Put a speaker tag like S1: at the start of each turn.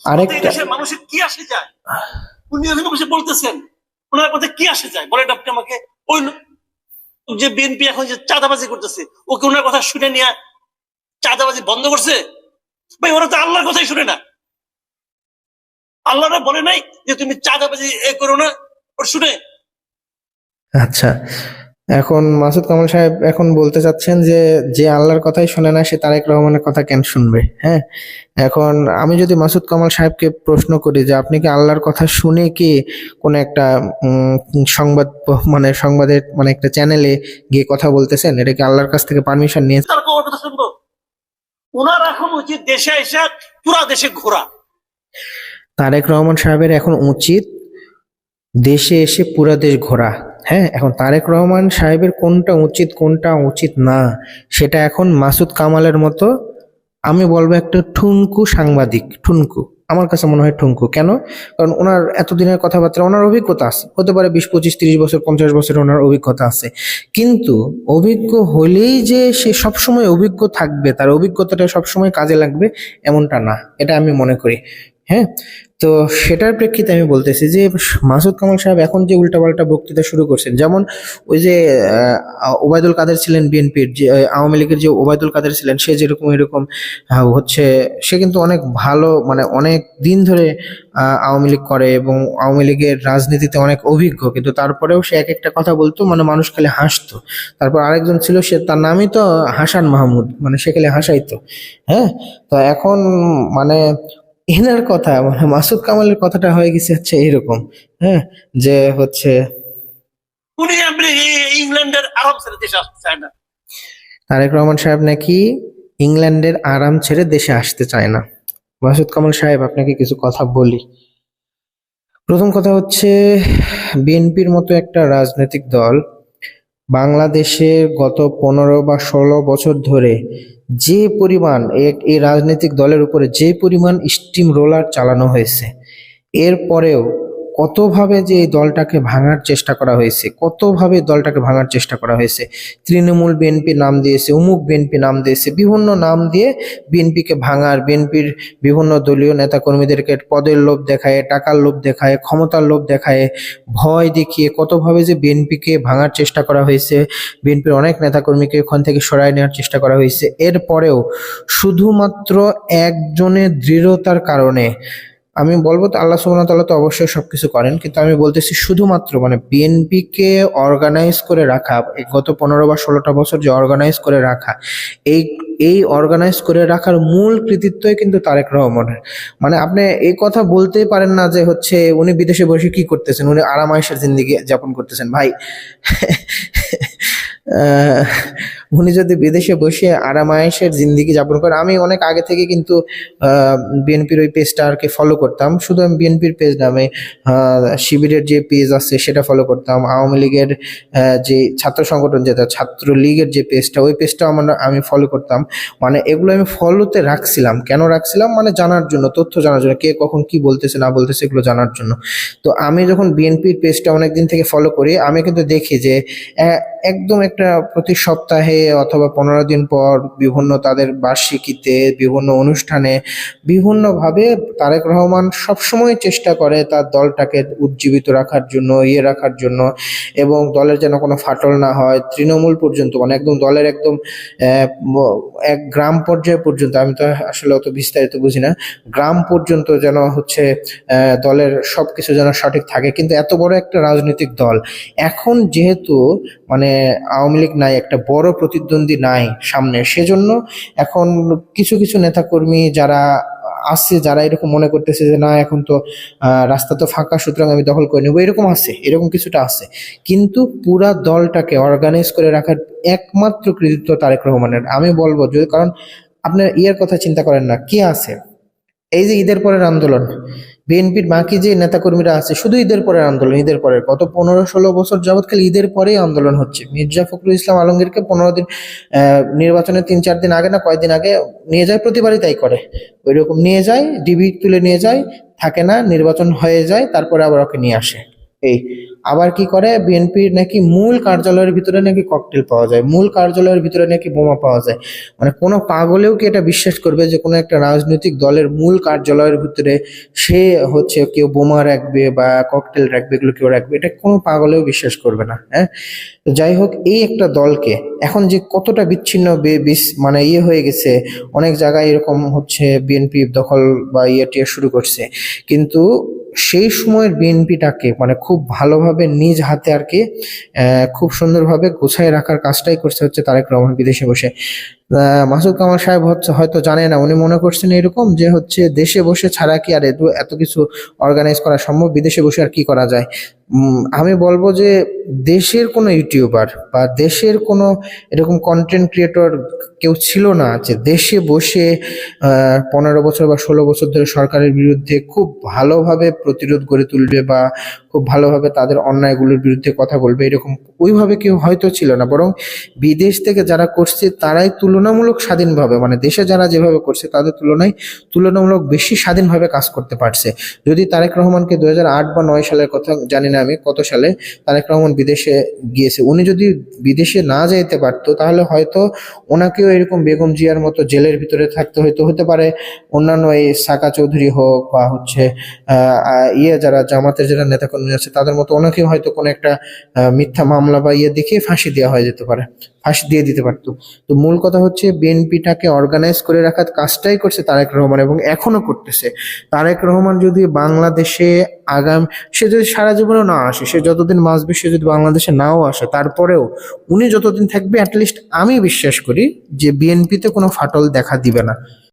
S1: এই
S2: আরেকটা
S1: দেশের মানুষের কি আসে যায়? উনি বসে বলতেছেন ওনার কথা কি আসে যায়? বলেন আপনি আমাকে। ওই যে বিএনপি এখন যে চাঁদাবাজি করতেছে ওকে ওনার কথা শুনে নিয়ে চাঁদাবাজি বন্ধ করছে? ভাই ওরা তো আল্লাহর কথাই শুনে না। আল্লাহরা বলে নাই যে তুমি চাঁদাবাজি এ করো না ওর শুনে।
S2: আচ্ছা। এখন মাসুদ কামাল সাহেব এখন বলতে চাচ্ছেন যে যে আল্লাহর কথাই শোনে না সে তারেক রহমানের কথা কেন শুনবে হ্যাঁ? এখন আমি যদি মাসুদ কামাল সাহেবকে প্রশ্ন করি যে আপনি কি আল্লাহর কথা শুনে কি কোন একটা সংবাদ মানে সংবাদের মানে একটা চ্যানেলে গিয়ে কথা বলতেছেন? এটা কি আল্লাহর কাছ থেকে পারমিশন নিয়ে
S1: ওনার এখন উচিত দেশে এসে পুরা দেশে ঘোরা।
S2: তারেক রহমান সাহেবের এখন উচিত দেশে এসে পুরা দেশ ঘোরা। হ্যাঁ এখন তারেক রহমান সাহেবের কোনটা উচিত কোনটা উচিত না, সেটা এখন মাসুদ কামালের মতো, আমি বলব একটা ঠুনকু সাংবাদিক, ঠুনকু। আমার কাছে মনে হয় ঠুনকু। কেন? কারণ ওনার এতদিনের কথাবার্তা, ওনার অভিজ্ঞতা আছে। হতে পারে বিশ, পঁচিশ, তিরিশ বছর, পঞ্চাশ বছর ওনার অভিজ্ঞতা আছে। কিন্তু অভিজ্ঞ হলেই যে সে সবসময় অভিজ্ঞ থাকবে, তার অভিজ্ঞতাটা সবসময় কাজে লাগবে, এমনটা না। এটা আমি মনে করি। হ্যাঁ? তো সেটার প্রেক্ষিতে আমি বলতেছি যে মাসুদ কামাল সাহেব এখন যে উল্টাপাল্টা বক্তৃতা শুরু করছেন, যেমন ওই যে ওবায়দুল কাদের ছিলেন বিএনপির, যে আওয়ামী লীগের যে ওবায়দুল কাদের ছিলেন, সে যেরকম এরকম হচ্ছে, সে কিন্তু অনেক ভালো মানে অনেক দিন ধরে আওয়ামী লীগ করে এবং আওয়ামী লীগের রাজনীতিতে অনেক অভিজ্ঞ, কিন্তু তারপরেও সে এক একটা কথা বলতো মানে মানুষ খালি হাসতো। তারপর আরেকজন ছিল, সে তার নামই তো হাসান মাহমুদ মানে সে খালি হাসাইতো হ্যাঁ? তো এখন মানে এনার কথা মানে মাসুদ কামালের কথাটা হয়ে গেছে হচ্ছে এরকম হ্যাঁ? যে হচ্ছে
S1: উনি আপনি ইংল্যান্ডের আরাম ছেড়ে দেশে আসতে চায় না।
S2: তারেক রহমান সাহেব নাকি ইংল্যান্ডের আরাম ছেড়ে দেশে আসতে চায় না। মাসুদ কামাল সাহেব আপনাকে কিছু কথা বলি। প্রথম কথা হচ্ছে বিএনপির মতো একটা রাজনৈতিক দল বাংলাদেশের গত পনেরো বা ষোলো বছর ধরে যে পরিমাণ এক এই রাজনৈতিক দলের উপরে যে পরিমাণ স্টিম রোলার চালানো হয়েছে, এরপরেও কতভাবে যে এই দলটাকে ভাঙার চেষ্টা করা হয়েছে, কতভাবে দলটাকে ভাঙার চেষ্টা করা হয়েছে, তৃণমূল বিএনপি নাম দিয়েছে, অমুক বিএনপি নাম দিয়েছে, বিভিন্ন নাম দিয়ে বিএনপিকে ভাঙার, বিএনপির বিভিন্ন দলীয় নেতাকর্মীদেরকে পদের লোভ দেখায়, টাকার লোভ দেখায়, ক্ষমতার লোভ দেখায়, ভয় দেখিয়ে কতভাবে যে বিএনপিকে ভাঙার চেষ্টা করা হয়েছে, বিএনপির অনেক নেতাকর্মীকে ওখান থেকে সরায় নেওয়ার চেষ্টা করা হয়েছে। এরপরেও শুধুমাত্র একজনের দৃঢ়তার কারণে আমি বলব তো আল্লাহ ওয়া তাআলা তো অবশ্যই সবকিছু করেন, কিন্তু আমি বলতেছি শুধুমাত্র মানে বিএনপিকে অর্গানাইজ করে রাখা গত পনেরো বা ষোলোটা বছর যে অর্গানাইজ করে রাখা, এই এই অর্গানাইজ করে রাখার মূল কৃতিত্বই কিন্তু তারেক রহমানের। মানে আপনি এই কথা বলতেই পারেন না যে হচ্ছে উনি বিদেশে বসে কি করতেছেন, উনি আরাম আয়েশের জিন্দিগি যাপন করতেছেন। ভাই উনি যদি বিদেশে বসে আরাম আয়েশের জিন্দিগি যাপন করেন আমি অনেক আগে থেকে কিন্তু বিএনপির ওই পেজটা আর কি ফলো করতাম। শুধু আমি বিএনপির পেজ না আমি আহ, শিবিরের যে পেজ আছে সেটা ফলো করতাম। আওয়ামী লীগের যে ছাত্র সংগঠন যেটা ছাত্র লীগের যে পেজটা ওই পেজটাও আমার আমি ফলো করতাম। মানে এগুলো আমি ফলোতে রাখছিলাম। কেন রাখছিলাম? মানে জানার জন্য তথ্য জানার জন্য কে কখন কি বলতেছে না বলতেছে এগুলো জানার জন্য। তো আমি যখন বিএনপির পেজটা অনেকদিন থেকে ফলো করি আমি কিন্তু দেখি যে একদম একদম একটা প্রতি সপ্তাহে অথবা পনেরো দিন পর বিভিন্ন তাদের বার্ষিকীতে, বিভিন্ন অনুষ্ঠানে, বিভিন্নভাবে তারেক রহমান সবসময় চেষ্টা করে তার দলটাকে উজ্জীবিত রাখার জন্য ইয়ে রাখার জন্য এবং দলের যেন কোনো ফাটল না হয়। তৃণমূল পর্যন্ত মানে একদম দলের একদম এক গ্রাম পর্যায়ে পর্যন্ত, আমি তো আসলে অত বিস্তারিত বুঝি না, গ্রাম পর্যন্ত যেন হচ্ছে দলের সব কিছু যেন সঠিক থাকে। কিন্তু এত বড় একটা রাজনৈতিক দল। এখন যেহেতু মানে আওয়ামী লীগ নাই, একটা বড় প্রতিদ্বন্দ্বী নাই সামনে। সেজন্য এখন কিছু কিছু নেতাকর্মী যারা আছে, যারা এরকম মনে করতেছে যে, না, এখন তো রাস্তা তো ফাঁকা, সুতরাং আমি দখল করে নেব, এরকম আছে, এরকম কিছুটা আছে। কিন্তু পুরা দলটাকে অর্গানাইজ করে রাখার একমাত্র কৃতিত্ব তারেক রহমানের। আমি বলব, যদি, কারণ আপনার ইয়ার কথা চিন্তা করেন না, কি আছে? এই যে ঈদের পরের আন্দোলন বিএনপির বাকি যে নেতাকর্মীরা আছে, শুধু ঈদের পরের আন্দোলন, ঈদের পরের গত পনেরো ষোলো বছর যাবৎ খালি ঈদের পরেই আন্দোলন হচ্ছে। মির্জা ফখরুল ইসলাম আলমগীরকে পনেরো দিন নির্বাচনের তিন চার দিন আগে না কয়েকদিন আগে নিয়ে যায়, প্রতিবারই তাই করে। ওই রকম নিয়ে যায়, ডিবি তুলে নিয়ে যায়, থাকে না, নির্বাচন হয়ে যায়, তারপরে আবার ওকে নিয়ে আসে। এই আবার কি করে? বিএনপির নাকি মূল কার্যালয়ের ভিতরে নাকি ককটেল পাওয়া যায়, মূল কার্যালয়ের ভিতরে নাকি বোমা পাওয়া যায়। মানে কোনো পাগলেও কি এটা বিশ্বাস করবে যে কোনো একটা রাজনৈতিক দলের মূল কার্যালয়ের ভিতরে সে হচ্ছে কেউ বোমা রাখবে বা ককটেল রাখবে, এগুলো কেউ রাখবে? এটা কোনো পাগলেও বিশ্বাস করবে না হ্যাঁ? তো যাই হোক, এই একটা দলকে এখন যে কতটা বিচ্ছিন্ন মানে ইয়ে হয়ে গেছে, অনেক জায়গায় এরকম হচ্ছে বিএনপি দখল বা ইয়ে টিয়ে শুরু করছে। কিন্তু সেই সময়ের বিএনপিটাকে মানে খুব ভালোভাবে নিজ হাতে আর কি খুব সুন্দরভাবে গোছায় রাখার কাজটাই করছে হচ্ছে তারেক রহমান বিদেশে বসে। মাসুদ কামাল সাহেব হচ্ছে হয়তো জানে না, উনি মনে করছেন এরকম যে হচ্ছে দেশে বসে ছাড়া কি আর এত কিছু অর্গানাইজ করা সম্ভব? বিদেশে বসে আর কি করা যায়? আমি বলব যে দেশের কোনো ইউটিউবার বা দেশের কোনো এরকম কন্টেন্ট ক্রিয়েটর কেউ ছিল না যে দেশে বসে পনেরো বছর বা ষোলো বছর ধরে সরকারের বিরুদ্ধে খুব ভালোভাবে প্রতিরোধ গড়ে তুলবে বা খুব ভালোভাবে তাদের অন্যায়গুলোর বিরুদ্ধে কথা বলবে, এরকম ওইভাবে কেউ হয়তো ছিল না। বরং বিদেশ থেকে যারা করছে, তারাই তুলনামূলক স্বাধীনভাবে মানে দেশে যারা যেভাবে করছে তাদের তুলনায় তুলনামূলক বেশি স্বাধীনভাবে কাজ করতে পারছে। যদি তারেক রহমানকে দু বা নয় সালের কথা জানি না আমি কত সালে তারেক রহমান বিদেশে গিয়েছে, উনি যদি বিদেশে না যাইতে পারতো তাহলে হয়তো ওনাকেও এরকম বেগম জিয়ার মতো জেলের ভিতরে থাকতে হয়তো হতে পারে অন্যান্য এই সাকা চৌধুরী হোক বা হচ্ছে ইয়ে যারা জামাতের যারা নেতাকর্মী আছে তাদের মতো ওনাকেও হয়তো কোনো একটা মিথ্যা মামলা বা ইয়ে দেখিয়ে ফাঁসি দেওয়া হয়ে যেতে পারে, ফাঁসি দিয়ে দিতে পারতো। তো মূল কথা হচ্ছে বিএনপিটাকে অর্গানাইজ করে রাখার কাজটাই করছে তারেক রহমান এবং এখনও করতেছে। তারেক রহমান যদি বাংলাদেশে আগাম, সে যদি সারা জীবনেও না আসে, সে যতদিন বাঁচবে, সে যদি বাংলাদেশে নাও আসে, তারপরেও উনি যতদিন থাকবে অ্যাটলিস্ট আমি বিশ্বাস করি যে বিএনপিতে কোনো ফাটল দেখা দিবে না।